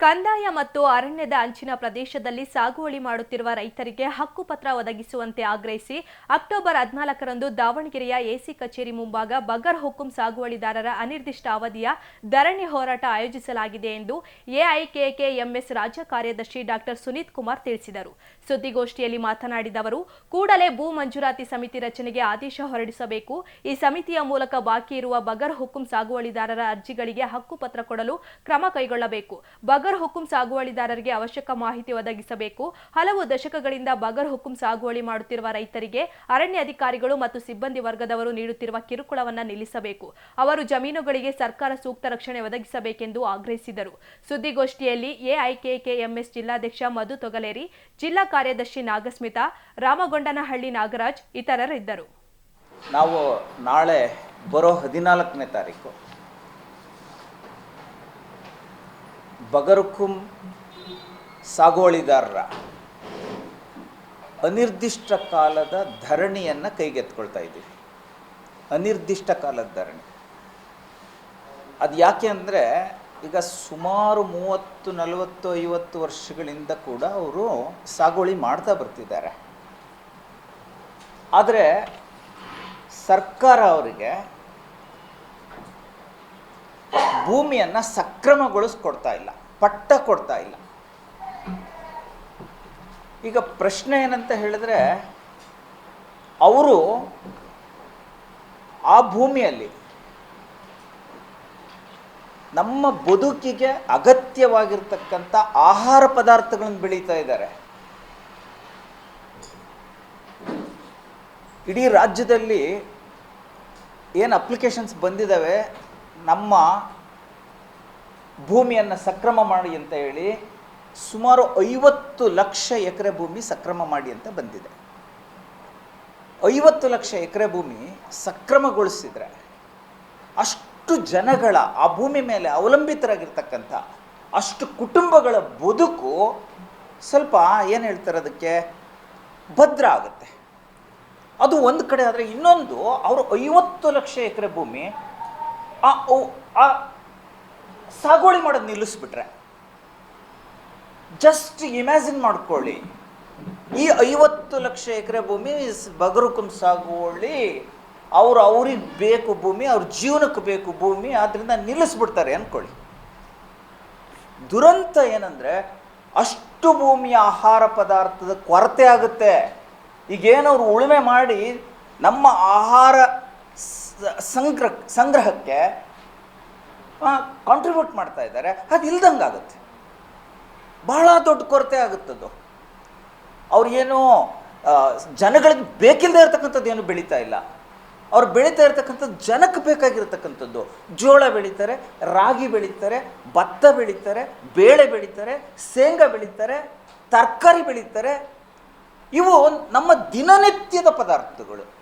ಕಂದಾಯ ಮತ್ತು ಅರಣ್ಯದ ಅಂಚಿನ ಪ್ರದೇಶದಲ್ಲಿ ಸಾಗುವಳಿ ಮಾಡುತ್ತಿರುವ ರೈತರಿಗೆ ಹಕ್ಕುಪತ್ರ ಒದಗಿಸುವಂತೆ ಆಗ್ರಹಿಸಿ ಅಕ್ಟೋಬರ್ ಹದಿನಾಲ್ಕರಂದು ದಾವಣಗೆರೆಯ ಎಸಿ ಕಚೇರಿ ಮುಂಭಾಗ ಬಗರ್ ಹುಕುಂ ಸಾಗುವಳಿದಾರರ ಅನಿರ್ದಿಷ್ಟ ಅವಧಿಯ ಧರಣಿ ಹೋರಾಟ ಆಯೋಜಿಸಲಾಗಿದೆ ಎಂದು ಎಐಕೆಕೆಎಂಎಸ್ ರಾಜ್ಯ ಕಾರ್ಯದರ್ಶಿ ಡಾಕ್ಟರ್ ಸುನೀತ್ ಕುಮಾರ್ ತಿಳಿಸಿದರು. ಸುದ್ದಿಗೋಷ್ಠಿಯಲ್ಲಿ ಮಾತನಾಡಿದ ಅವರು, ಕೂಡಲೇ ಭೂ ಮಂಜೂರಾತಿ ಸಮಿತಿ ರಚನೆಗೆ ಆದೇಶ ಹೊರಡಿಸಬೇಕು. ಈ ಸಮಿತಿಯ ಮೂಲಕ ಬಾಕಿ ಇರುವ ಬಗರ್ ಹುಕುಂ ಸಾಗುವಳಿದಾರರ ಅರ್ಜಿಗಳಿಗೆ ಹಕ್ಕುಪತ್ರ ಕೊಡಲು ಕ್ರಮ ಕೈಗೊಳ್ಳಬೇಕು. ಬಗರ್ ಹುಕುಂ ಸಾಗುವಳಿದಾರರಿಗೆ ಅವಶ್ಯಕ ಮಾಹಿತಿ ಒದಗಿಸಬೇಕು. ಹಲವು ದಶಕಗಳಿಂದ ಬಗರ್ ಹುಕುಂ ಸಾಗುವಳಿ ಮಾಡುತ್ತಿರುವ ರೈತರಿಗೆ ಅರಣ್ಯ ಅಧಿಕಾರಿಗಳು ಮತ್ತು ಸಿಬ್ಬಂದಿ ವರ್ಗದವರು ನೀಡುತ್ತಿರುವ ಕಿರುಕುಳವನ್ನು ನಿಲ್ಲಿಸಬೇಕು. ಅವರು ಜಮೀನುಗಳಿಗೆ ಸರ್ಕಾರ ಸೂಕ್ತ ರಕ್ಷಣೆ ಒದಗಿಸಬೇಕೆಂದು ಆಗ್ರಹಿಸಿದರು. ಸುದ್ದಿಗೋಷ್ಠಿಯಲ್ಲಿ ಎಐಕೆಕೆಎಂಎಸ್ ಜಿಲ್ಲಾಧ್ಯಕ್ಷ ಮಧು ತೊಗಲೇರಿ, ಜಿಲ್ಲಾ ಕಾರ್ಯದರ್ಶಿ ನಾಗಸ್ಮಿತಾ, ರಾಮಗೊಂಡನಹಳ್ಳಿ ನಾಗರಾಜ್ ಇತರರಿದ್ದರು. ನಾವು ನಾಳೆ ಬರೋ ಹದಿನಾಲ್ಕನೇ ತಾರೀಕು ಬಗರುಕುಂ ಸಾಗುವಳಿದಾರರ. ಅನಿರ್ದಿಷ್ಟ ಕಾಲದ ಧರಣಿಯನ್ನು ಕೈಗೆತ್ಕೊಳ್ತಾ ಇದ್ದೀವಿ. ಅನಿರ್ದಿಷ್ಟ ಕಾಲದ ಧರಣಿ. ಅದು ಯಾಕೆ ಅಂದರೆ, ಈಗ ಸುಮಾರು ಮೂವತ್ತು, ನಲವತ್ತು, ಐವತ್ತು ವರ್ಷಗಳಿಂದ ಕೂಡ ಅವರು ಸಾಗುವಳಿ ಮಾಡ್ತಾ ಬರ್ತಿದ್ದಾರೆ. ಆದರೆ, ಸರ್ಕಾರ ಅವರಿಗೆ ಭೂಮಿಯನ್ನು ಸಕ್ರಮಗೊಳಿಸ್ಕೊಡ್ತಾ ಇಲ್ಲ. ಪಟ್ಟ ಕೊಡ್ತಾ ಇಲ್ಲ. ಈಗ ಪ್ರಶ್ನೆ ಏನಂತ ಹೇಳಿದ್ರೆ, ಅವರು ಆ ಭೂಮಿಯಲ್ಲಿ ನಮ್ಮ ಬದುಕಿಗೆ ಅಗತ್ಯವಾಗಿರ್ತಕ್ಕಂಥ ಆಹಾರ ಪದಾರ್ಥಗಳನ್ನು ಬೆಳೀತಾ ಇದ್ದಾರೆ. ಇಡೀ ರಾಜ್ಯದಲ್ಲಿ ಏನು ಅಪ್ಲಿಕೇಶನ್ಸ್ ಬಂದಿದ್ದಾವೆ ನಮ್ಮ ಭೂಮಿಯನ್ನು ಸಕ್ರಮ ಮಾಡಿ ಅಂತ ಹೇಳಿ ಸುಮಾರು ಐವತ್ತು ಲಕ್ಷ ಎಕರೆ ಭೂಮಿ ಸಕ್ರಮ ಮಾಡಿ ಅಂತ ಬಂದಿದೆ. ಐವತ್ತು ಲಕ್ಷ ಎಕರೆ ಭೂಮಿ ಸಕ್ರಮಗೊಳಿಸಿದರೆ ಅಷ್ಟು ಜನಗಳ, ಆ ಭೂಮಿ ಮೇಲೆ ಅವಲಂಬಿತರಾಗಿರ್ತಕ್ಕಂಥ ಅಷ್ಟು ಕುಟುಂಬಗಳ ಬದುಕು ಸ್ವಲ್ಪ ಏನು ಹೇಳ್ತಾರೆ ಅದಕ್ಕೆ ಭದ್ರ ಆಗುತ್ತೆ. ಅದು ಒಂದು ಕಡೆ ಆದರೆ ಇನ್ನೊಂದು ಅವರು ಐವತ್ತು ಲಕ್ಷ ಎಕರೆ ಭೂಮಿ ಆ ಸಾಗುವಳಿ ಮಾಡೋದು ನಿಲ್ಲಿಸ್ಬಿಟ್ರೆ. ಜಸ್ಟ್ ಇಮ್ಯಾಜಿನ್ ಮಾಡ್ಕೊಳ್ಳಿ. ಈ ಐವತ್ತು ಲಕ್ಷ ಎಕರೆ ಭೂಮಿ ಬಗರುಕುಂ ಸಾಗುವಳಿ. ಅವ್ರು ಅವ್ರಿಗೆ ಬೇಕು ಭೂಮಿ, ಅವ್ರ ಜೀವನಕ್ಕೆ ಬೇಕು ಭೂಮಿ ಆದ್ದರಿಂದ ನಿಲ್ಲಿಸ್ಬಿಡ್ತಾರೆ ಅನ್ಕೊಳ್ಳಿ. ದುರಂತ ಏನಂದ್ರೆ, ಅಷ್ಟು ಭೂಮಿಯ ಆಹಾರ ಪದಾರ್ಥದ ಕೊರತೆ ಆಗುತ್ತೆ. ಈಗೇನವ್ರು ಉಳುಮೆ ಮಾಡಿ ನಮ್ಮ ಆಹಾರ ಸಂಗ್ರಹ, ಸಂಗ್ರಹಕ್ಕೆ ಕಾಂಟ್ರಿಬ್ಯೂಟ್ ಮಾಡ್ತಾ ಇದ್ದಾರೆ. ಅದು ಇಲ್ದಂಗೆ ಆಗುತ್ತೆ. ಬಹಳ ದೊಡ್ಡ ಕೊರತೆ ಆಗುತ್ತದು. ಅವ್ರಿಗೇನು ಏನು ಜನಗಳಿಗೆ ಬೇಕಿಲ್ಲದೆ ಇರತಕ್ಕಂಥದ್ದು ಏನು ಬೆಳೀತಾ ಇಲ್ಲ. ಅವ್ರು ಬೆಳೀತಾ ಇರ್ತಕ್ಕಂಥದ್ದು ಜನಕ್ಕೆ ಬೇಕಾಗಿರತಕ್ಕಂಥದ್ದು. ಜೋಳ ಬೆಳೀತಾರೆ, ರಾಗಿ ಬೆಳೀತಾರೆ, ಭತ್ತ ಬೆಳೀತಾರೆ, ಬೇಳೆ ಬೆಳೀತಾರೆ, ಶೇಂಗಾ ಬೆಳೀತಾರೆ, ತರಕಾರಿ ಬೆಳೀತಾರೆ. ಇವು ನಮ್ಮ ದಿನನಿತ್ಯದ ಪದಾರ್ಥಗಳು.